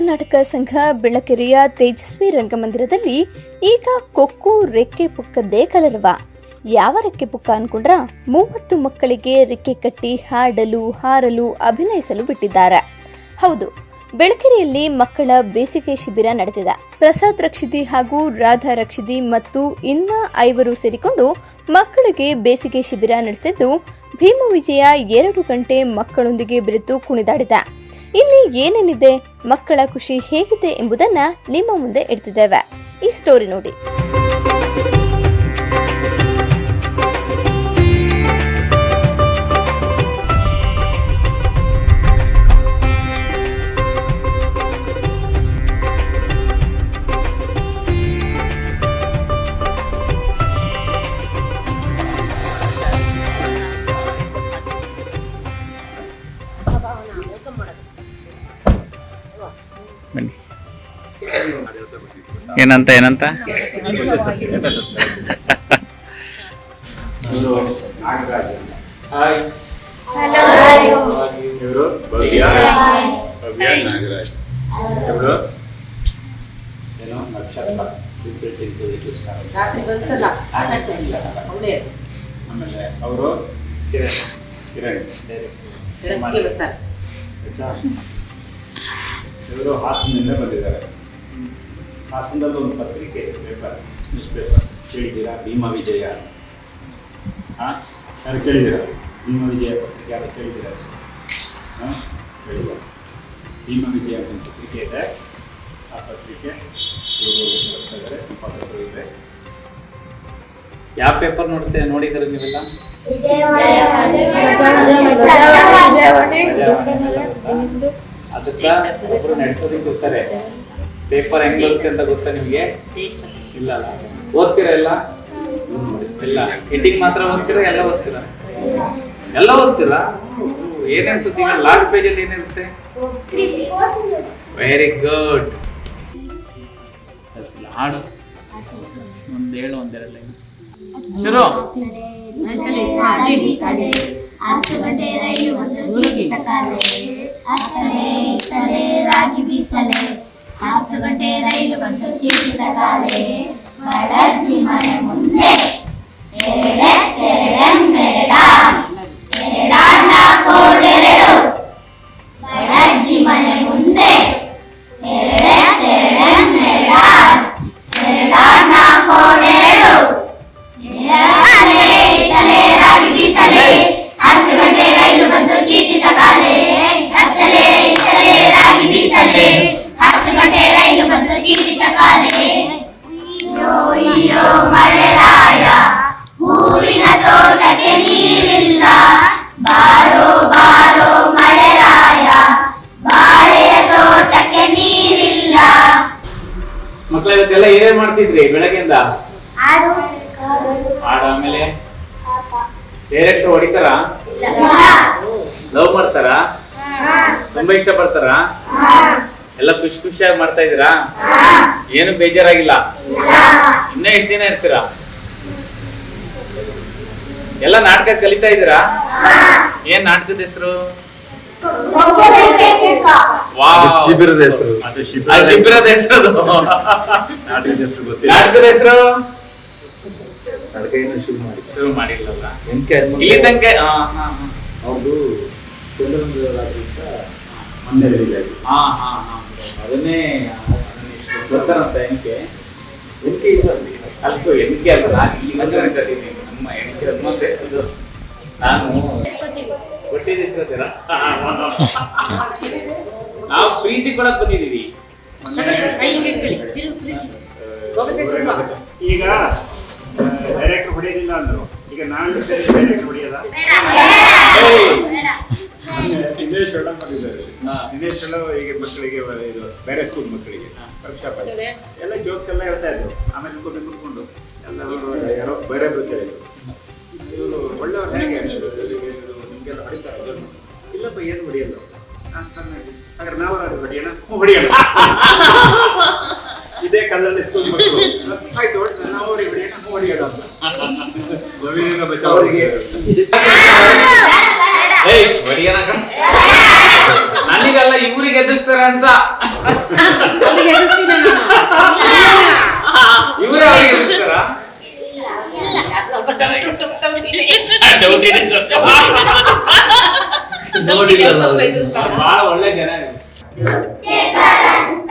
ಕರ್ನಾಟಕ ಸಂಘ ಬೆಳಕೆರೆಯ ತೇಜಸ್ವಿ ರಂಗಮಂದಿರದಲ್ಲಿ ಈಗ ಕೊಕ್ಕು ರೆಕ್ಕೆ ಪುಕ್ಕದ್ದೇ ಕಲರವ ಯಾವ ರೆಕ್ಕೆ ಪುಕ್ಕ ಅನ್ಕೊಂಡ್ರ ಮೂವತ್ತು ಮಕ್ಕಳಿಗೆ ರೆಕ್ಕೆ ಕಟ್ಟಿ ಹಾಡಲು, ಹಾರಲು, ಅಭಿನಯಿಸಲು ಬಿಟ್ಟಿದ್ದಾರೆ. ಹೌದು ಬೆಳಕೆರೆಯಲ್ಲಿ ಮಕ್ಕಳ ಬೇಸಿಗೆ ಶಿಬಿರ ನಡೆದಿದ. ಪ್ರಸಾದ್ ರಕ್ಷಿತಿ ಹಾಗೂ ರಾಧಾ ರಕ್ಷಿತಿ ಮತ್ತು ಇನ್ನ ಐವರು ಸೇರಿಕೊಂಡು ಮಕ್ಕಳಿಗೆ ಬೇಸಿಗೆ ಶಿಬಿರ ನಡೆಸಿದ್ದು ಭೀಮ ವಿಜಯ ಎರಡು ಗಂಟೆ ಮಕ್ಕಳೊಂದಿಗೆ ಬೆರೆತು ಕುಣಿದಾಡಿದ. ಇಲ್ಲಿ ಏನೇನಿದೆ ಮಕ್ಕಳ ಖುಷಿ ಹೇಗಿದೆ ಎಂಬುದನ್ನ ನಿಮ್ಮ ಮುಂದೆ ಇಡ್ತಿದ್ದೇವೆ. ಈ ಸ್ಟೋರಿ ನೋಡಿ. ಏನಂತ ಆಮೇಲೆ ಅವರು ಕಿರಣ್? ಇವರು ಹಾಸನದಿಂದ ಬಂದಿದ್ದಾರೆ. ಹಾಸನದಲ್ಲಿ ಒಂದು ಪತ್ರಿಕೆ ಪೇಪರ್ ನ್ಯೂಸ್ ಪೇಪರ್ ಕೇಳಿದ್ದೀರಾ? ಭೀಮ ವಿಜಯ. ಹಾಂ ಯಾರು ಕೇಳಿದ್ದೀರಾ? ಭೀಮ ವಿಜಯ ಪತ್ರಿಕೆ ಯಾರು ಕೇಳಿದ್ದೀರಾ? ಸರ್ ಹಾಂ ಕೇಳಿಲ್ಲ. ಭೀಮ ವಿಜಯ ಒಂದು ಪತ್ರಿಕೆ ಇದೆ. ಆ ಪತ್ರಿಕೆ ಇದ್ದಾರೆ ಸಂಪಾದಕರು ಇದೆ. ಯಾವ ಪೇಪರ್ ನೋಡ್ತೇವೆ ನೋಡಿದ್ರೆ ನೀವೆಲ್ಲ? ಅದಕ್ಕೆ ಒಬ್ರು ನಡೆಸೋದಕ್ಕೆ ಗೊತ್ತಾರೆ ಪೇಪರ್ ಹೆಂಗ್ ಬರುತ್ತೆ ಅಂತ ಗೊತ್ತಾ ನಿಮ್ಗೆ? ಇಲ್ಲ ಅಲ್ಲ? ಓದ್ತೀರಾ ಎಲ್ಲ? ಇಲ್ಲ. ಹೆಡ್ಡಿಂಗ್ ಮಾತ್ರ ಓದ್ತೀರಾ ಎಲ್ಲ ಓದ್ತೀರಾ? ಎಲ್ಲ ಓದ್ತೀರಾ? ಏನೇನ್ ಸುದ್ದಿ ಲಾಸ್ಟ್ ಪೇಜಲ್ಲಿ ಏನಿರುತ್ತೆ? ವೆರಿ ಗುಡ್ ಹಾಡು ಒಂದು ಹೇಳು ಒಂದೆರಡು ಲೈನ್. ಶುರು. ಹತ್ತು ಗಂಟೆ ರೈಲು ಬಂದು ಚೀಟಿಟ ಕಾಲೆ ಹತ್ತಲೆ ಇತ್ತಲೆ ರಾಗಿ ಬೀಸಲೆ ಹತ್ತು ಗಂಟೆ ರೈಲು ಬಂದು ಚೀಟಿಟ ಕಾಲೆ ಬಡಜ್ಜಿ ಮನೆ ಮುಂದೆ ಎರಡೆ ಎರಡೆಂಬೆರಡ ಎರಡಾಂಡ ಮಾಡ್ತಿದ್ರಿ ಬೆಳಗ್ಗೆಯಿಂದ? ಆಡು ಆಮೇಲೆ? ಡೈರೆಕ್ಟ್ ಹೊಡಿತಾರ? ಲವ್ ಮಾಡ್ತಾರ? ತುಂಬಾ ಇಷ್ಟ ಪಡ್ತಾರ? ಎಲ್ಲ ಖುಷಿ ಖುಷಿಯಾಗಿ ಮಾಡ್ತಾ ಇದೀರಾ ಏನು ಬೇಜಾರಾಗಿಲ್ಲ. ಇನ್ನ ಎಷ್ಟು ದಿನ ಇರ್ತೀರಾ? ಎಲ್ಲ ನಾಟಕ ಕಲಿತಾ ಇದ್ದೀರಾ? ಏನ್ ನಾಟಕದ ಹೆಸರು. ಶಿಬಿರದ ಹೆಸರು. ಅದು ಆ ಶಿಬಿರದ ಹೆಸರು. ಅದು. ನಾಟಕದ ಹೆಸರು ಗೊತ್ತಿಲ್ಲ. ನಾಟಕದ ಹೆಸರು? ನಾಟಕ ಏನು ಶುರು ಮಾಡಿ ಶುರು ಮಾಡಿಲ್ಲಲ್ಲ? ಇಲ್ಲಿ ತನಕ ಆ, ಹಾ, ಹಾ. ಅವ್ರದ್ದು ಚಂದ್ರಮಂದಿರದಿಂದ ಮೊನ್ನೆ ರಿಲೀಸ್ ಆಗಿದೆ ಹಾ ಹಾ ಹಾ. ಅದನ್ನೇ ಗೊತ್ತಾರಂತ ಎನ್ಕೆ ಎಂ ಕೆ ಇದರಲ್ಲಿ ಅಲ್ಕೋ ಎನ್ಕೆ ಅಲ್ಲ ನಾನು ಇಲ್ಲಿ ಬಂದು ಅನ್ಕೊಂಡಿದ್ದೀನಿ ನಮ್ಮ ಹನುಮಂತ ಇದು ನಾನು ಬಟ್ಟೆ ಪ್ರೀತಿ ಕೊಡಕ್ ಬಂದಿದೀವಿ ಇಟ್ಕೊಳ್ಳಿ ತಿರುಗು ಪ್ರೀತಿ ಈಗ ಡೈರೆಕ್ಟರ್ ಹೊಡೆಯೋದಿಲ್ಲ ಅಂದ್ರು. ಈಗ ನಾನು ಸರಿ ಡೈರೆಕ್ಟರ್ ಹೊಡೆಯದ? ದಿನೇಶ್ ಒಳ್ಳ ಮಾಡಿದ್ದಾರೆ. ದಿನೇಶ್ ಒಳ್ಳ ಈಗ ಮಕ್ಕಳಿಗೆ ಇದು ಬೇರೆ ಸ್ಕೂಲ್ ಮಕ್ಕಳಿಗೆ. ವರ್ಕ್ಶಾಪ್ ಎಲ್ಲ ಹೊಡಿಯೋಣ ಇದೇ ಕಲ್ಲಲ್ಲಿ ಸ್ಕೂಲ್ ಮಕ್ಕಳು. ಆಯ್ತು ನಾವು ಹೊಡಿಯೋಣ ಹೊಡಿಯೋಣ ಅಂತ ನವೀನ ಬಚಾವ್ ಅವರಿಗೆ ಏಯ್ ಹೊಡಿಯೋಣ. ನನಗಲ್ಲ ಇವ್ರಿಗೆ ಎದುರಿಸ್ತಾರೆ ಅಂತ. ಇವರೇ ಅವ್ರಿಗೆ ಎದುರಿಸ್ತಾರ? ಸ್ವಲ್ಪ ಬಹಳ ಒಳ್ಳೆ ಜನ ಇವ್ರು. ರೆಕ್ಕೆಗಳಂತ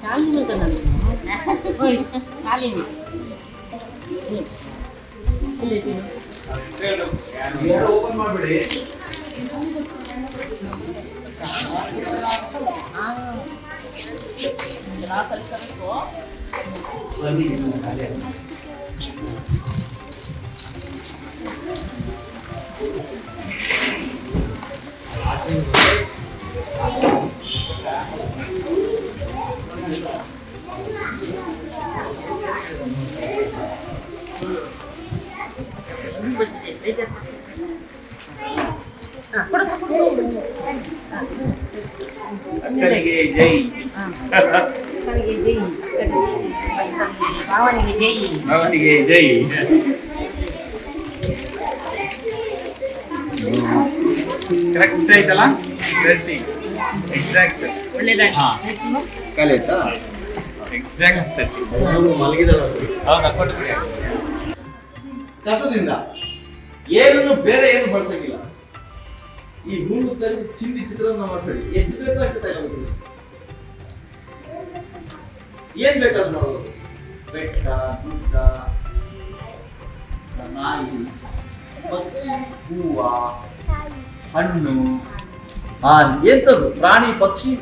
ಶಾಲಿನಿ ಅಂತ ನಾನು ಓಯ್ ಶಾಲಿನಿ? ಯಾರು ಓಪನ್. ಅಕ್ಕನಿಗೆ ಜೈ. ಭಾವನಿಗೆ ಜೈ. ಕರೆಕ್ಟ್ ಆಯ್ತಲ್ಲ ಎಕ್ಸಾಕ್ಟ್ ಒಳ್ಳೇದಾಗಿ ಎಕ್ಸಾಕ್ಟ್ ಕಸದಿಂದ ಏನನ್ನು ಬೇರೆ ಏನು ಬಳಸಂಗಿಲ್ಲ. ಈ ಕಲಿಸಿ ಚಿಂದಿ ಚಿತ್ರಾನ್ನ ಮಾಡ್ಕೊಳ್ಳಿ ಎಷ್ಟು ಬೇಕೋ ಅಷ್ಟು ತಗೊಳ್ತೀವಿ ಏನ್ ಬೇಕಾದ್ರೂ ಮಾಡ್ಬೋದು ಬೆಟ್ಟ, ಗುಡ್ಡ, ನಾಯಿ, ಪಕ್ಷಿ, ಹೂವ, ಹಣ್ಣು ಆ ಎಂತದ್ದು ಪ್ರಾಣಿ, ಪಕ್ಷಿ,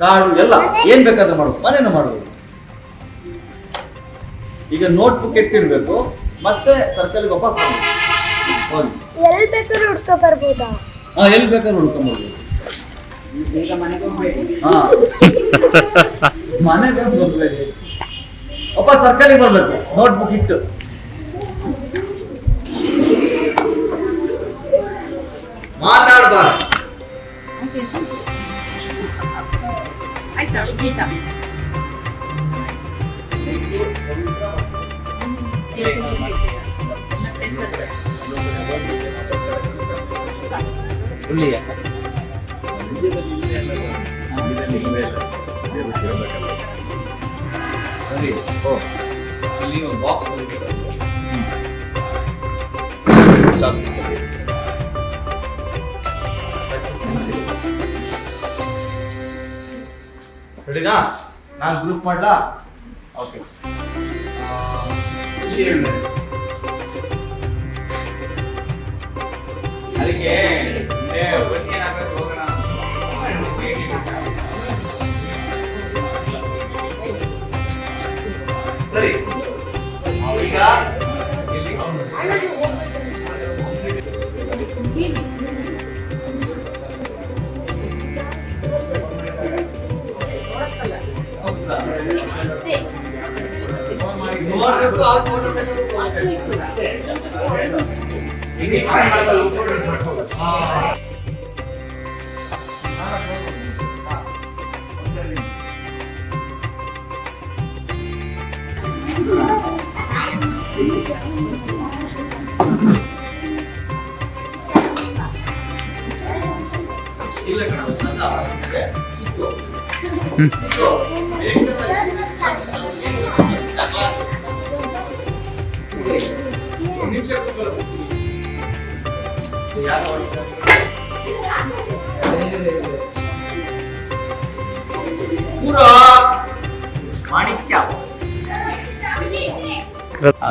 ಕಾಡು, ಎಲ್ಲ. ಏನ್ ಬೇಕಾದ್ರೂ ಮಾಡ್ಬೋದು. ಮನೇನ ಮಾಡ್ಬೋದು. ಈಗ ನೋಟ್ ಬುಕ್ ಎತ್ತಿಡ್ಬೇಕು ಮತ್ತೆ ಸರ್ಕಲ್ ವಾಪಸ್ ಎಲ್ಲಿ ಬೇಕಾದ್ರೂ ಬರ್ಬೋದಾ? ಹಾ ಎಲ್ಲಿ ಬೇಕಾದ್ರೆ ಉಳ್ಕೊಂಬೋದು ಹಾಂ. ಮನೆಗೆ ಬರ್ಬೇಕು ಒಬ್ಬ ಸರ್ಕಲಿಗೆ ಬರಬೇಕು. ನೋಟ್ಬುಕ್ ಇಟ್ಟು. ಮಾತಾಡ್ಬಾರ್ದು ಸರಿ ಓ ಇಲ್ಲಿ ಒಂದು ಬಾಕ್ಸ್ ಬಂದಿದೆ ರೆಡಿನಾ ನಾನು ಗ್ರೂಪ್ ಮಾಡ್ಲಾ ಓಕೆ ಖುಷಿ ಹೇಳಿ ಅದಕ್ಕೆ Yeah.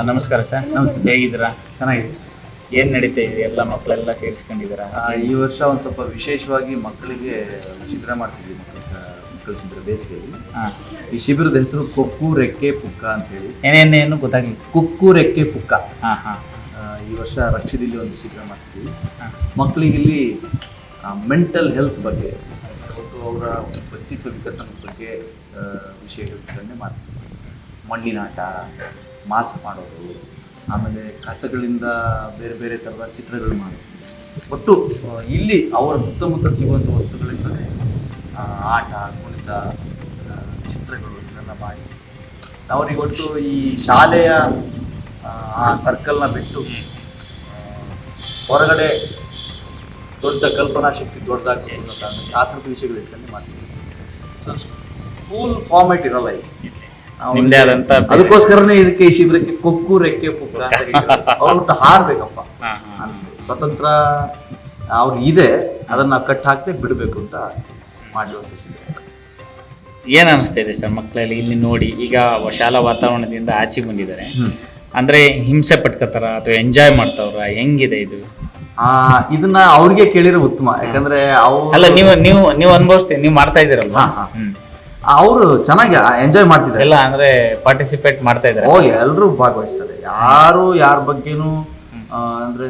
ನಮಸ್ಕಾರ ಸರ್. ನಮಸ್ತೆ ಹೇಗಿದ್ದೀರಾ? ಚೆನ್ನಾಗಿದೆ ಏನ್ ನಡೀತಾ ಇದೆ? ಎಲ್ಲ ಮಕ್ಕಳೆಲ್ಲ ಸೇರಿಸ್ಕೊಂಡಿದ್ದೀರಾ? ಈ ವರ್ಷ ಒಂದು ಸ್ವಲ್ಪ ವಿಶೇಷವಾಗಿ ಮಕ್ಕಳಿಗೆ ಶಿಬಿರ ಮಾಡ್ತಿದ್ವಿ ಮಕ್ಕಳ ಶಿಬಿರ ಬೇಸಿಗೆಯಲ್ಲಿ. ಈ ಶಿಬಿರದ ಹೆಸರು ಕೊಕ್ಕು ರೆಕ್ಕೆ ಪುಕ್ಕ ಅಂತ ಹೇಳಿ. ಏನೇನೇನು ಗೊತ್ತಾಗ್ಲಿ ಕುಕ್ಕು ರೆಕ್ಕೆ ಪುಕ್ಕ. ಹಾ ಹಾ. ಈ ವರ್ಷ ರಕ್ಷದಲ್ಲಿ ಒಂದು ಶಿಬಿರ ಮಾಡ್ತಿದ್ವಿ. ಮಕ್ಕಳಿಗೆ ಇಲ್ಲಿ ಮೆಂಟಲ್ ಹೆಲ್ತ್ ಬಗ್ಗೆ ಅವರ ವ್ಯಕ್ತಿತ್ವ ವಿಕಸನದ ಬಗ್ಗೆ ವಿಷಯಗಳನ್ನೇ ಮಾಡ್ತೀವಿ ಮಣ್ಣಿನಾಟ ಮಾಸ್ಕ್ ಮಾಡೋದು ಆಮೇಲೆ ಕಸಗಳಿಂದ ಬೇರೆ ಬೇರೆ ಥರದ ಚಿತ್ರಗಳು ಮಾಡಿ ಒಟ್ಟು ಇಲ್ಲಿ ಅವರ ಸುತ್ತಮುತ್ತ ಸಿಗುವಂಥ ವಸ್ತುಗಳಿಂದಲೇ ಆಟ ಕುಣಿತ ಚಿತ್ರಗಳು ಇದನ್ನೆಲ್ಲ ಮಾಡಿ. ಅವರಿಗೆ ಒಟ್ಟು ಈ ಶಾಲೆಯ ಆ, ಸರ್ಕಲ್ನ ಬಿಟ್ಟು ಹೊರಗಡೆ ದೊಡ್ಡ ಕಲ್ಪನಾ ಶಕ್ತಿ ದೊಡ್ಡದಾಗಿ ಆ ಥರದ ವಿಷಯಗಳು ಇಟ್ಕೊಂಡು ಮಾಡ್ತೀವಿ ಸೊ ಸ್ಕೂಲ್ ಫಾರ್ಮೇಟ್ ಇರಲ್ಲ ಈಗ. ನಿಮ್ದೇ ಆದಂತ ಅದಕ್ಕೋಸ್ಕರನೇ ಇದಕ್ಕೆ ಈ ಶಿಬಿರಕ್ಕೆ ಕೊಕ್ಕು ರೆಕ್ಕೆ ಪುಕ್ಕ ಅಂತ. ಅವ್ರು ಹಾರ್ಬೇಕಪ್ಪ. ಸ್ವತಂತ್ರ ಅವ್ರು ಇದೆ ಅದನ್ನ ಕಟ್ ಹಾಕದೆ ಬಿಡಬೇಕು ಅಂತ ಮಾಡಿರುವಂತ ಶಿಬಿರ. ಏನ್ ಅನಿಸ್ತಾ ಇದೆ ಸರ್ ಮಕ್ಕಳಲ್ಲಿ ಇಲ್ಲಿ ನೋಡಿ ಈಗ ಶಾಲಾ ವಾತಾವರಣದಿಂದ ಆಚೆ ಬಂದಿದ್ದಾರೆ. ಅಂದ್ರೆ ಹಿಂಸೆ ಪಟ್ಕೋತಾರ ಅಥವಾ ಎಂಜಾಯ್ ಮಾಡ್ತಾವ್ರ ಹೆಂಗಿದೆ ಇದು? ಆ ಇದನ್ನ ಅವ್ರಿಗೆ ಕೇಳಿರೋ ಉತ್ತಮ. ಯಾಕಂದ್ರೆ ಅಲ್ಲ ಅವ್ರು ನೀವು ನೀವು ನೀವು ಅನುಭವಿಸ್ತೀವಿ ನೀವು ಮಾಡ್ತಾ. ಹ್ಮ್. ಅವರು ಚೆನ್ನಾಗಿ ಎಂಜಾಯ್ ಮಾಡ್ತಿದ್ದಾರೆ. ಎಲ್ಲ ಅಂದ್ರೆ ಪಾರ್ಟಿಸಿಪೇಟ್ ಮಾಡ್ತಾ ಇದ್ದಾರೆ. ಓ ಎಲ್ಲರೂ ಭಾಗವಹಿಸ್ತಾರೆ. ಯಾರು ಯಾರ ಬಗ್ಗೆನೂ ಅಂದ್ರೆ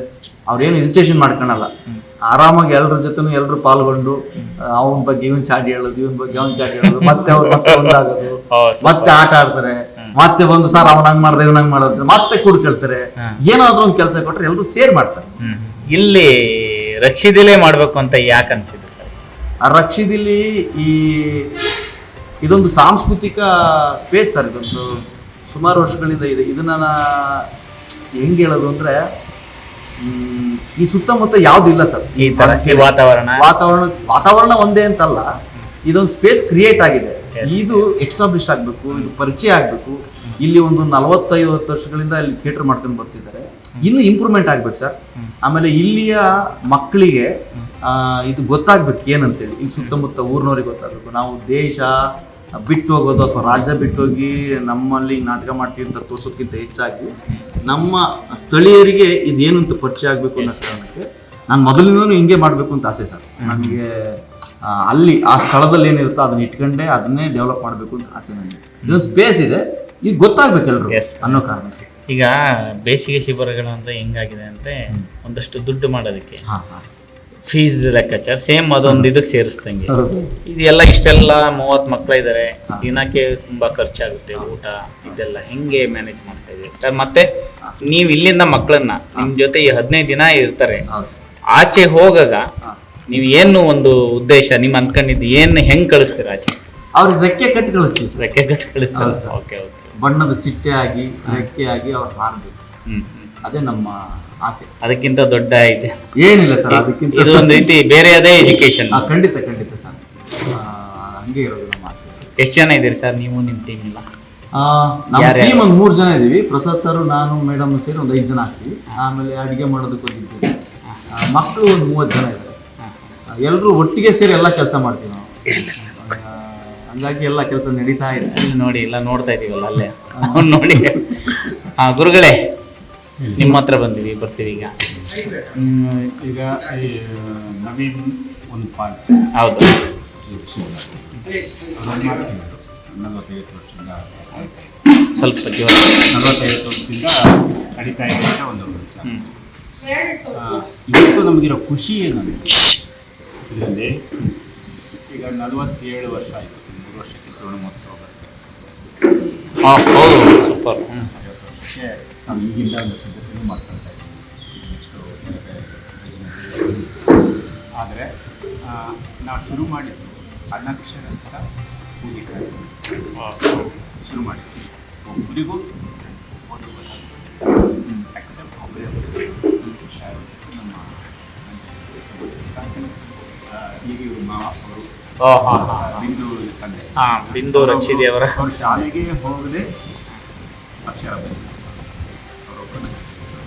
ಅವ್ರೇನು ಇನ್ಸ್ಟೇಷನ್ ಮಾಡ್ಕೊಳಲ್ಲ. ಆರಾಮಾಗಿ ಎಲ್ಲರ ಜೊತೆನೂ ಎಲ್ಲರೂ ಪಾಲ್ಗೊಂಡು ಅವನ ಬಗ್ಗೆ ಇವನ್ ಚಾಡಿ ಹೇಳೋದು ಇವನ್ ಬಗ್ಗೆ ಅವನ್ ಚಾಡಿ ಹೇಳೋದು ಮತ್ತೆ ಅವ್ರ ಮತ್ತೆ ಒಂದಾಗೋದು ಮತ್ತೆ ಆಟ ಆಡ್ತಾರೆ ಮತ್ತೆ ಬಂದು ಸರ್ ಅವನ್ ಹಂಗ್ ಮಾಡ್ದೆ ಇವನ್ ಹಂಗ್ ಮಾಡೋದು ಮತ್ತೆ ಕೂಡ್ಕೊಳ್ತಾರೆ ಏನಾದ್ರೂ ಒಂದು ಕೆಲಸ ಕೊಟ್ರೆ ಎಲ್ಲರೂ ಸೇರ್ ಮಾಡ್ತಾರೆ. ಇಲ್ಲಿ ರಕ್ಷಿದಿಲೇ ಮಾಡ್ಬೇಕು ಅಂತ ಯಾಕೆ ಅನ್ಸಿದೆ ಸರ್? ಆ ರಕ್ಷಿದಲ್ಲಿ ಈ ಇದೊಂದು ಸಾಂಸ್ಕೃತಿಕ ಸ್ಪೇಸ್ ಸರ್ ಇದೊಂದು ಸುಮಾರು ವರ್ಷಗಳಿಂದ ಇದೆ. ಇದನ್ನ ನಾ ಹೆಂಗೆ ಹೇಳೋದು ಅಂದ್ರೆ ಈ ಸುತ್ತಮುತ್ತ ಯಾವ್ದು ಇಲ್ಲ ಸರ್ ಈ ತರ ಈ ವಾತಾವರಣ. ವಾತಾವರಣ ವಾತಾವರಣ ಒಂದೇ ಅಂತಲ್ಲ ಇದೊಂದು ಸ್ಪೇಸ್ ಕ್ರಿಯೇಟ್ ಆಗಿದೆ. ಇದು ಎಕ್ಸ್ಟಾಬ್ಲಿಷ್ ಆಗಬೇಕು ಇದು ಪರಿಚಯ ಆಗಬೇಕು. ಇಲ್ಲಿ ಒಂದು ನಲವತ್ತೈವತ್ತು ವರ್ಷಗಳಿಂದ ಇಲ್ಲಿ ಥಿಯೇಟರ್ ಮಾಡ್ಕೊಂಡು ಬರ್ತಿದ್ದಾರೆ. ಇನ್ನು ಇಂಪ್ರೂವ್ಮೆಂಟ್ ಆಗ್ಬೇಕು ಸರ್ ಆಮೇಲೆ ಇಲ್ಲಿಯ ಮಕ್ಕಳಿಗೆ ಇದು ಗೊತ್ತಾಗ್ಬೇಕು ಏನಂತೇಳಿ. ಇಲ್ಲಿ ಸುತ್ತಮುತ್ತ ಊರಿನವ್ರಿಗೆ ಗೊತ್ತಾಗಬೇಕು. ನಾವು ದೇಶ ಬಿಟ್ಟು ಹೋಗೋದು ಅಥವಾ ರಾಜ್ಯ ಬಿಟ್ಟು ಹೋಗಿ ನಮ್ಮಲ್ಲಿ ನಾಟಕ ಮಾಡ್ತೀವಿ ಅಂತ ತೋರ್ಸೋಕ್ಕಿಂತ ಹೆಚ್ಚಾಗಿ ನಮ್ಮ ಸ್ಥಳೀಯರಿಗೆ ಇದೇನು ಅಂತ ಪರಿಚಯ ಆಗಬೇಕು ಅನ್ನೋ ಕಾರಣಕ್ಕೆ ನಾನು ಮೊದಲಿಂದನೂ ಹಿಂಗೆ ಮಾಡಬೇಕು ಅಂತ ಆಸೆ ಸರ್. ನನಗೆ ಅಲ್ಲಿ ಆ ಸ್ಥಳದಲ್ಲಿ ಏನಿರುತ್ತೋ ಅದನ್ನ ಇಟ್ಕೊಂಡೆ ಅದನ್ನೇ ಡೆವಲಪ್ ಮಾಡಬೇಕು ಅಂತ ಆಸೆ ನನಗೆ. ಇದೊಂದು ಸ್ಪೇಸ್ ಇದೆ. ಈಗ ಗೊತ್ತಾಗಬೇಕು ಎಲ್ಲರೂ ಅನ್ನೋ ಕಾರಣಕ್ಕೆ. ಈಗ ಬೇಸಿಗೆ ಶಿಬಿರಗಳು ಅಂದ್ರೆ ಹೆಂಗಾಗಿದೆ ಅಂದರೆ ಒಂದಷ್ಟು ದುಡ್ಡು ಮಾಡೋದಕ್ಕೆ. ಹಾಂ ಹಾಂ. ಫೀಸ್ ಲೆಕ್ಕಾಚಾರ ಸೇಮ್ ಅದೊಂದು ಇದಕ್ಕೆ ಸೇರಿಸ್ದಂಗೆ. ಇದೆಲ್ಲ ಇಷ್ಟೆಲ್ಲ ಮೂವತ್ತು ಮಕ್ಕಳು ಇದ್ದಾರೆ ದಿನಕ್ಕೆ ತುಂಬಾ ಖರ್ಚಾಗುತ್ತೆ ಊಟ ಇದೆಲ್ಲ ಹೆಂಗೆ ಮ್ಯಾನೇಜ್ ಮಾಡ್ತಾ ಇದ್ದೀವಿ ಸರ್ ಮತ್ತೆ ನೀವು ಇಲ್ಲಿಂದ ಮಕ್ಕಳನ್ನ ನಿಮ್ ಜೊತೆ ಈ ಹದಿನೈದು ದಿನ ಇರ್ತಾರೆ. ಆಚೆ ಹೋಗಾಗ ನೀವು ಏನು ಒಂದು ಉದ್ದೇಶ ನಿಮ್ ಅನ್ಕೊಂಡಿದ್ದು ಏನು ಹೆಂಗ್ ಕಳಿಸ್ತೀರಾ ಆಚೆ? ಅವ್ರಿಗೆ ರೆಕ್ಕೆ ಕಟ್ಟಿ ಕಳಿಸ್ತೀವಿ ಸರ್. ರೆಕ್ಕೆ ಕಟ್ಟಿ ಕಳಿಸ್ತಾರೆ? ಹೌದು ಸರ್. Okay okay. ಬಣ್ಣದ ಚಿಟ್ಟೆ ಆಗಿ ರೆಕ್ಕೆ ಆಗಿ ಅವ್ರು ಹಾರಬೇಕು. ಹ್ಮ್ ಹ್ಮ್. ಅದೇ ನಮ್ಮ ಆಸೆ. ಅದಕ್ಕಿಂತ ದೊಡ್ಡ ಐತೆ ಏನಿಲ್ಲ ಸರ್ ಅದಕ್ಕಿಂತ ಇದು ಒಂದು ರೀತಿ ಬೇರೆ ಅದೇ ಎಜುಕೇಶನ್ ಆ, ಖಂಡಿತ ಖಂಡಿತ ಸರ್. ಆ, ಹಂಗೆ ಇರೋದು ನಮ್ಮ ಆಸೆ. ಎಷ್ಟು ಜನ ಇದ್ದೀರಿ ಸರ್ ನೀವು ನಿಮ್ಮ ಟೀಮ್ ಎಲ್ಲ? ಆ, ನಮ್ಮ ಯಾರ್ಯಾರು? ಟೀಮ್ ಒಂದು ಮೂರು ಜನ ಇದ್ದೀವಿ. ಪ್ರಸಾದ್ ಸರ್ ನಾನು ಮೇಡಮ್ ಸೇರಿ ಒಂದು ಐದು ಜನ ಆಗ್ತೀವಿ. ಆಮೇಲೆ ಅಡುಗೆ ಮಾಡೋದಕ್ಕೆ ಹೋಗಿದ್ದೀವಿ. ಆ, ಮಕ್ಕಳು ಒಂದು ಮೂವತ್ತು ಜನ ಇದ್ದಾರೆ. ಎಲ್ಲರೂ ಒಟ್ಟಿಗೆ ಸೇರಿ ಎಲ್ಲ ಕೆಲಸ ಮಾಡ್ತೀವಿ ನಾವು. ಆ, ಹಂಗಾಗಿ ಎಲ್ಲ ಕೆಲಸ ನಡೀತಾ ಇದೆ. ಇಲ್ಲಿ ನೋಡಿ ಎಲ್ಲ ನೋಡ್ತಾ ಇದೀವಲ್ಲ ಅಲ್ಲೇ. ಅವ್ನ್ ನೋಡಿ. ಆ ಗುರುಗಳೇ ನಿಮ್ಮ ಹತ್ರ ಬಂದಿವಿ ಬರ್ತೀವಿ ಈಗ. ಈಗ ಈ ನವೀನ್ ಒಂದು ಪಾಯಿಂಟ್ ಹೌದು. ವರ್ಷದಿಂದ ಸ್ವಲ್ಪ ಜೀವ. ನಲವತ್ತೈವತ್ತು ವರ್ಷದಿಂದ ನಡೀತಾ ಇದೆ ಅಂತ ಒಂದು. ಆ, ಇವತ್ತು ನಮಗಿರೋ ಖುಷಿ ಏನಂದ್ರೆ ಇದರಲ್ಲಿ ಈಗ ನಲವತ್ತೇಳು ವರ್ಷ ಆಯಿತು. ಮೂರು ವರ್ಷಕ್ಕೆ ಸುವರ್ಣ ಮಹೋತ್ಸವ ಬರುತ್ತೆ. ನಾವು ಈಗಿಂದ ಒಂದು ಸಿದ್ಧತೆಯನ್ನು ಮಾಡ್ಕೊಳ್ತಾ ಇದ್ದೀವಿ ನೆಕ್ಸ್ಟು ಆದರೆ ನಾವು ಶುರು ಮಾಡಿದ್ದು ಅನಕ್ಷರಸ್ಥ ಕೂಲಿಕಾರಿ ಶುರು ಮಾಡಿದ್ವಿ ಒಬ್ಬರಿಗೂ ಒಂದು ಅಕ್ಸೆಪ್ಟ್ ಒಬ್ಬರೇ ನಮ್ಮ ಈಗ ಇವರು ಮಾವ ಅವರು. ಬಿಂದು ತಂದೆ. ಬಿಂದು ರಕ್ಷಿದೆ ಅವರ. ಅವರು ಶಾಲೆಗೆ ಹೋಗದೆ ಅಕ್ಷರ ಅಭ್ಯಾಸ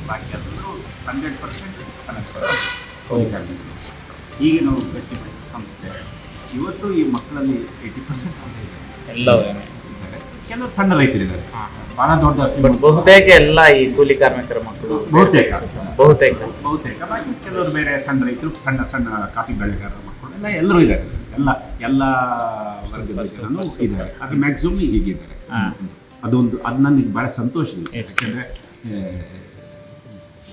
ಬಾಕಿ ಎಲ್ಲರೂ ಹಂಡ್ರೆಡ್ ಪರ್ಸೆಂಟ್ ಕನೆಕ್ಟ್. ಈಗ ನಾವು ಗಟ್ಟಿಪಡಿಸಿದ ಸಂಸ್ಥೆ. ಇವತ್ತು ಈ ಮಕ್ಕಳಲ್ಲಿ ಏಯ್ಟಿ ಪರ್ಸೆಂಟ್ ಎಲ್ಲವೂ? ಇದ್ದಾರೆ. ಕೆಲವರು ಸಣ್ಣ ರೈತರಿದ್ದಾರೆ. ಬಹಳ ದೊಡ್ಡ ಬಹುತೇಕ ಎಲ್ಲ ಈ ಕೂಲಿ ಕಾರ್ಮಿಕರ ಮಕ್ಕಳು ಬಹುತೇಕ. ಬಹುತೇಕ. ಬಹುತೇಕ. ಬಾಕಿ ಕೆಲವರು ಬೇರೆ ಸಣ್ಣ ರೈತರು ಸಣ್ಣ ಸಣ್ಣ ಕಾಫಿ ಬೆಳೆಗಾರರ ಮಕ್ಕಳು ಎಲ್ಲ ಎಲ್ಲರೂ ಇದ್ದಾರೆ. ಎಲ್ಲ ಎಲ್ಲ ವರ್ಗದ ಜನರು ಇದ್ದಾರೆ. ಅದು ಮ್ಯಾಕ್ಸಿಮಮ್ ಹೀಗಿದ್ದಾರೆ ಹಾ. ಅದೊಂದು ಅದು ನನಗೆ ಭಾಳ ಸಂತೋಷ ಇದೆ. ಯಾಕೆಂದರೆ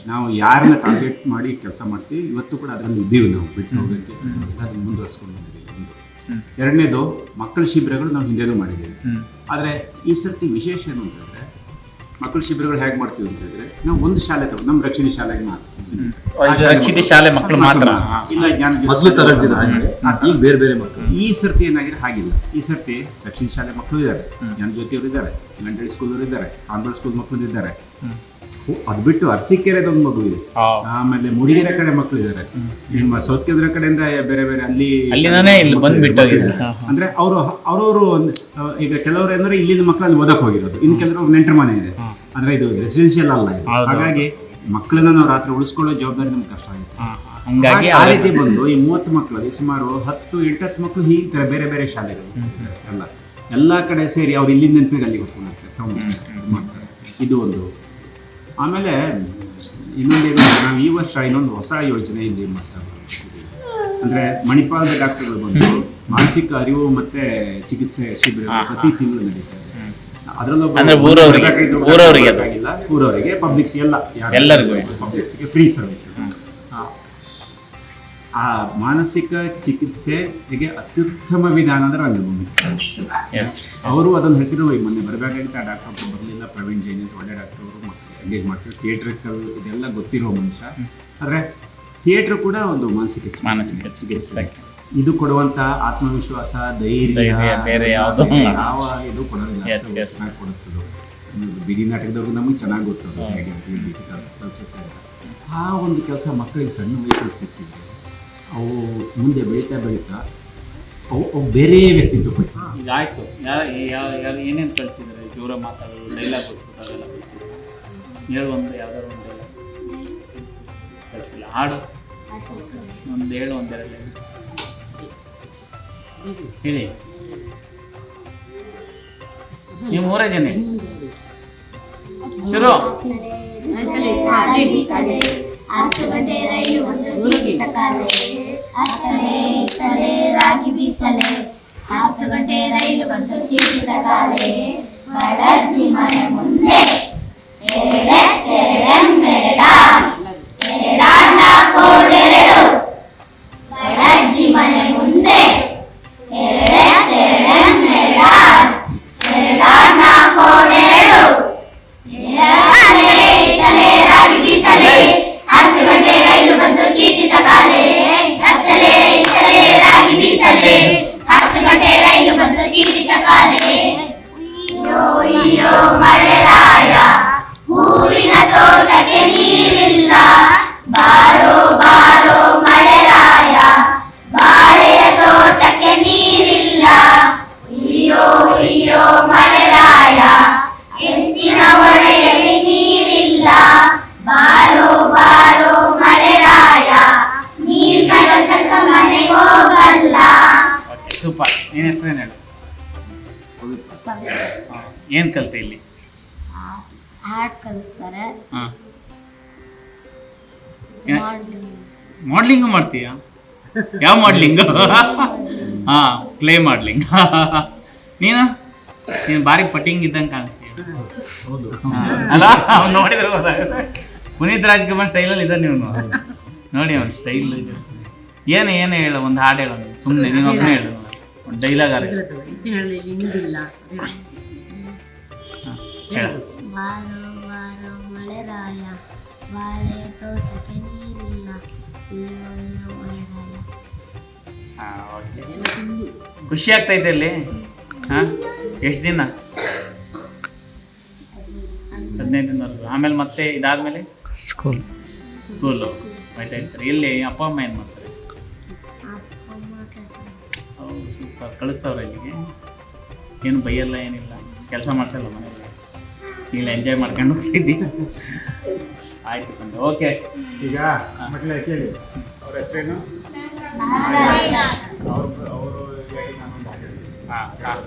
ನಾವು ಯಾರನ್ನ ಟಾರ್ಗೆಟ್ ಮಾಡಿ ಕೆಲಸ ಮಾಡ್ತೀವಿ ಇವತ್ತು ಕೂಡ ಅದರಲ್ಲಿ ಇದ್ದೀವಿ ನಾವು ಬಿಟ್ಟು ಹೋಗೋಕ್ಕೆ. ಅದನ್ನು ಮುಂದುವರ್ಸ್ಕೊಂಡು ಬಂದಿದ್ದೀವಿ ಒಂದು. ಎರಡನೇದು ಮಕ್ಕಳ ಶಿಬಿರಗಳು ನಾವು ಹಿಂದೆನೂ ಮಾಡಿದ್ದೀವಿ. ಆದರೆ ಈ ಸರ್ತಿ ವಿಶೇಷ ಏನು ಅಂತಂದರೆ ಮಕ್ಕಳ ಶಿಬಿರಗಳು ಹೇಗೆ ಮಾಡ್ತೀವಿ ಅಂತ ಹೇಳಿದ್ರೆ ನಾವು ಒಂದು ಶಾಲೆ ತಗೊಂಡು ನಮ್ಮ ರಕ್ಷಣೆ ಶಾಲೆಗೆ ಮಾತ್ರ. ಶಾಲೆ ಮಕ್ಕಳು ಮಾತ್ರ. ಇಲ್ಲ ಜ್ಞಾನ ಮೊದಲು ತಗೊಂಡಿದ್ರು ಹಾಗೆ ಈಗ ಬೇರೆ ಬೇರೆ ಮಕ್ಕಳು. ಈ ಸರ್ತಿ ಏನಾಗಿದೆ ಹಾಗಿಲ್ಲ. ಈ ಸರ್ತಿ ರಕ್ಷಣೆ ಶಾಲೆ ಮಕ್ಕಳು ಇದ್ದಾರೆ. ಜ್ಞಾನ ಜ್ಯೋತಿಯವರು ಇದ್ದಾರೆ. ಲಂಡನ್ ಸ್ಕೂಲ್ ಅವರು ಇದ್ದಾರೆ. ಆಂಧ್ರ ಸ್ಕೂಲ್ ಮಕ್ಕಳು ಇದ್ದಾರೆ. ಅದು ಬಿಟ್ಟು ಅರಸೀಕೆರೆದ ಒಂದು ಮಗು ಇದೆ. ಆಮೇಲೆ ಮೂಡಿಗೆರೆ ಕಡೆ ಮಕ್ಕಳು ಇದ್ದಾರೆ ನಿಮ್ಮ ಸೌತ್ ಕೆದ್ರ ಕಡೆಯಿಂದ ಬೇರೆ ಬೇರೆ ಅಲ್ಲಿ. ಅಂದ್ರೆ ಅವರು ಅವರವರು ಈಗ ಕೆಲವರು ಅಂದ್ರೆ ಇಲ್ಲಿನ ಮಕ್ಕಳು ಅಲ್ಲಿ ಓದಕ್ ಹೋಗಿರೋದು. ಇನ್ನು ಕೆಲವರು ನೆಂಟರ ಮನೆ ಇದೆ. ಅಂದ್ರೆ ಇದು ರೆಸಿಡೆನ್ಶಿಯಲ್ ಅಲ್ಲ. ಹಾಗಾಗಿ ಮಕ್ಕಳನ್ನ ನಾವು ರಾತ್ರಿ ಉಳಿಸ್ಕೊಳ್ಳೋ ಜವಾಬ್ದಾರಿ ನಮ್ಗೆ ಕಷ್ಟ ಆಗುತ್ತೆ. ಹಂಗಾಗಿ ಆ ರೀತಿ ಬಂದು ಈ ಮೂವತ್ತು ಮಕ್ಕಳಲ್ಲಿ ಸುಮಾರು ಹತ್ತು ಎಂಟತ್ತು ಮಕ್ಕಳು ಹೀಗೆ ತರ ಬೇರೆ ಬೇರೆ ಶಾಲೆಗಳು ಎಲ್ಲ. ಎಲ್ಲ ಕಡೆ ಸೇರಿ ಅವ್ರು ಇಲ್ಲಿಂದ ನೆನಪಿಗೆ ಅಲ್ಲಿ ಹೋಗ್ತಾರೆ. ಇದು ಒಂದು ಆಮೇಲೆ ಇನ್ನೊಂದೇನು ನಾವು ಈ ವರ್ಷ ಇನ್ನೊಂದು ಹೊಸ ಯೋಜನೆ ಇಲ್ಲಿ ಮಾಡ್ತಾ. ಅಂದ್ರೆ ಮಣಿಪಾಲದ ಡಾಕ್ಟರ್ಗಳು ಬಂದು ಮಾನಸಿಕ ಅರಿವು ಮತ್ತೆ ಚಿಕಿತ್ಸೆ ಶಿಬಿರ ಪ್ರತಿ ತಿಂಗಳು ನಡೀತಾ ಇದೆ. ಅದರಲ್ಲೂ ಅಂದ್ರೆ ಊರವ್ರಿಗೆ, ಪಬ್ಲಿಕ್ಸ್ ಎಲ್ಲ ಎಲ್ಲರಿಗೂ. ಪಬ್ಲಿಕ್ಸ್ಗೆ ಫ್ರೀ ಸರ್ವಿಸ್ ಆ ಮಾನಸಿಕ ಚಿಕಿತ್ಸೆಗೆ ಅತ್ಯುತ್ತಮ ವಿಧಾನ ಅಂದ್ರೆ ರಂಗಭೂಮಿ. ಅವರು ಅದನ್ನು ಹೇಳ್ತಿರೋ ಈಗ ಮೊನ್ನೆ ಬರಬೇಕಾಗಿತ್ತು ಆ ಡಾಕ್ಟರ್ ಬರಲಿಲ್ಲ ಪ್ರವೀಣ್ ಜೈನ್ ಅಂತ ಒಳ್ಳೆ ಡಾಕ್ಟರ್ ಅವರು. ಎಂಗೇಜ್ ಮಾಡ್ತಾರೆ ಥಿಯೇಟ್ರಿಕಲ್ ಇದೆಲ್ಲ ಗೊತ್ತಿರೋ ಮನುಷ್ಯ. ಆದರೆ ಥಿಯೇಟ್ರ್ ಕೂಡ ಒಂದು ಮಾನಸಿಕ ಮಾನಸಿಕ ಚಿಕಿತ್ಸೆ. ಇದು ಕೊಡುವಂತ ಆತ್ಮವಿಶ್ವಾಸ ಧೈರ್ಯ ಬೇರೆ ಯಾವುದು ಯಾವ ಇದು ಕೊಡೋದಿಲ್ಲ. ಬಿಡಿ ಕೊಡುತ್ತದು. ನಾಟಕದವ್ರಿಗೆ ನಮಗೆ ಚೆನ್ನಾಗಿ ಗೊತ್ತದು. ಹೇಗೆ ಅಂತ ಹೇಳಿ ಆ ಒಂದು ಕೆಲಸ ಮಕ್ಕಳಿಗೆ ಸಣ್ಣ ವಯಸ್ಸಲ್ಲಿ ಸಿಕ್ಕಿದ್ರು ಅವು ಮುಂದೆ ಬೆಳೀತಾ ಬೆಳೀತಾ ಅವು ಅವು ಬೇರೆ ವ್ಯಕ್ತಿತ್ವ ಯಾರು ಏನೇನು ಕಳಿಸಿದ್ದಾರೆ? ಜೋರ ಮಾತಾಡೋದು ಡೈಲಾಗ್ ಕಳಿಸೋದು ಅದೆಲ್ಲ ಕಳಿಸಿದ್ರು ಹೇಳು ಒಂದು, ಯಾವ್ದಾದ್ರು ಒಂದು ಡೈಲಾಗ್ ಕಳಿಸಿಲ್ಲ. ಹಾಡು. ಒಂದು ಹೇಳು ಒಂದೆರಡು. ಹೇಳಿ. ನೀವು ಮೂರೇ ಜನ. ಶುರು. ಗಂಟೆ ರೈಲು ಇತ್ತಲೆ ರಾಗಿ ಬೀಸಲೆ ಹತ್ತು ಗಂಟೆ ರೈಲು ಬಂತು ಚೀಟಿದ ಕಾಲೆ. ಬಡಜ್ಜಿ ಮನೆ ಮುಂದೆ. ಸುರಿಯೋ ಮಳೆರಾಯ. ಹೂವಿನ ತೋಟಕ್ಕೆ ನೀರಿಲ್ಲ. ಬಾರೋ ಬಾರೋ ಮಳೆರಾಯ. ಬಾಳೆಯ ತೋಟಕ್ಕೆ ನೀರಿಲ್ಲ. ಇಯ್ಯೋ ಇಯ್ಯೋ ಮಳೆರಾಯ. ಎತ್ತಿನ ಹೊಳೆಯಲ್ಲಿ ನೀರಿಲ್ಲ. ಬಾರೋ ಬಾರೋ ಮಳೆರಾಯ. ನೀರ್ ಕಡತಕ್ಕ ಮನೆಗೆ ಹೋಗಲ್ಲ. ಸೂಪರ್ ನೀನ್ ಹೆಸರೇನು ಏನು ಕಲಿತೆ ಇಲ್ಲಿ? ಹಾಡ್ ಕಲಿಸ್ತಾರೆ. ಹಾಂ. ಮಾಡ್ಲಿಂಗ್. ಮಾಡ್ಲಿಂಗು ಮಾಡ್ತೀಯಾ? ಯಾವ ಮಾಡ್ಲಿಂಗ್? ಹಾ ಕ್ಲೇ ಮಾಡ್ಲಿಂಗ್. ನೀನು? ನೀನು ಬಾರಿ ಪಟಿಂಗ್ ಇದ್ದಂಗೆ ಕಾಣಿಸ್ತೀಯ? ಅಲ್ಲ ಅವ್ನು ನೋಡಿದ್ರೆ ಗೊತ್ತಾಗುತ್ತೆ. ಪುನೀತ್ ರಾಜ್ಕುಮಾರ್ ಸ್ಟೈಲಲ್ಲಿ ಇದ್ದಾನೆ ನೀವು ನೋಡಿ ಅವ್ನ ಸ್ಟೈಲ್ ಏನು ಏನು ಹೇಳು ಒಂದು ಹಾಡು ಹೇಳು. ಸುಮ್ಮನೆ ನೀನು ಒಬ್ಬನೇ ಹೇಳು. ಒಂದು ಡೈಲಾಗ್ ಆಗ ವಾರೋ ವಾರೋ ಮಳೆರಾಯ ಬಾಳೆ ತೋಟಕ್ಕೆ ನೀರಿಲ್ಲ ಅಯ್ಯೋ ಮಳೆರಾಯ ಖುಷಿ ಆಗ್ತೈತೆ ಅಲ್ಲಿ? ಹಾಂ ಎಷ್ಟು ದಿನ? ಹದಿನೈದು ದಿನ ಆಮೇಲೆ ಮತ್ತೆ ಇದಾದ್ಮೇಲೆ? ಸ್ಕೂಲ್ ಸ್ಕೂಲು ಆಯ್ತಾ ಇರ್ತಾರೆ ಇಲ್ಲಿ ಅಪ್ಪ ಅಮ್ಮ ಏನು ಮಾಡ್ತಾರೆ? ಸೂಪರ್ ಕಳಿಸ್ತಾವ್ರೆ ಇಲ್ಲಿಗೆ ಏನು ಬೈಯಲ್ಲ ಏನಿಲ್ಲ. ಕೆಲಸ ಮಾಡಿಸಲ್ಲ ಮನೇಲಿ ಇಲ್ಲ ಎಂಜಾಯ್ ಮಾಡ್ಕೊಂಡು ಹೋಗ್ತಿದ್ದಿ. ಆಯ್ತು ಕಂಡು ಓಕೆ ಈಗ ಮಕ್ಕಳ ಕೇಳಿ ಅವ್ರ ಹೆಸರೇನು? ಅವರು ಅವರು. ಹಾಂ ಹಾಂ.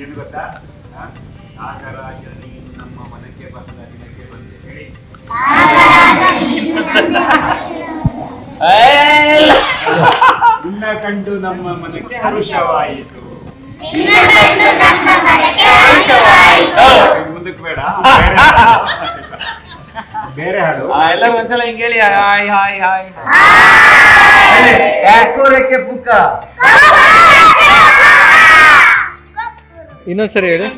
ಏನು ಗೊತ್ತಾ? ಆ? ನಾಗರಾಜ ನೀನು ನಮ್ಮ ಮನಕ್ಕೆ ಬಂದ ದಿನಕ್ಕೆ ಬಂದೆ ಹೇಳಿ. ನಿನ್ನ ಕಂಡು ನಮ್ಮ ಮನಕ್ಕೆ ಹರುಷವಾಯಿತು. ಮುಂದಕ್ಕೆ ಬೇಡ ಬೇರೆ ಹಾಡು. ಎಲ್ಲರೂ ಒಂದ್ಸಲ ಹಿಂಗೆ ಹೇಳಿ ಹಾಯ್ ಹಾಯ್ ಹಾಯ್ ಯಾಕೋರಕ್ಕೆ ಪುಕ್ಕ ಇನ್ನೊಂದ್ಸರಿ ಹೇಳಿ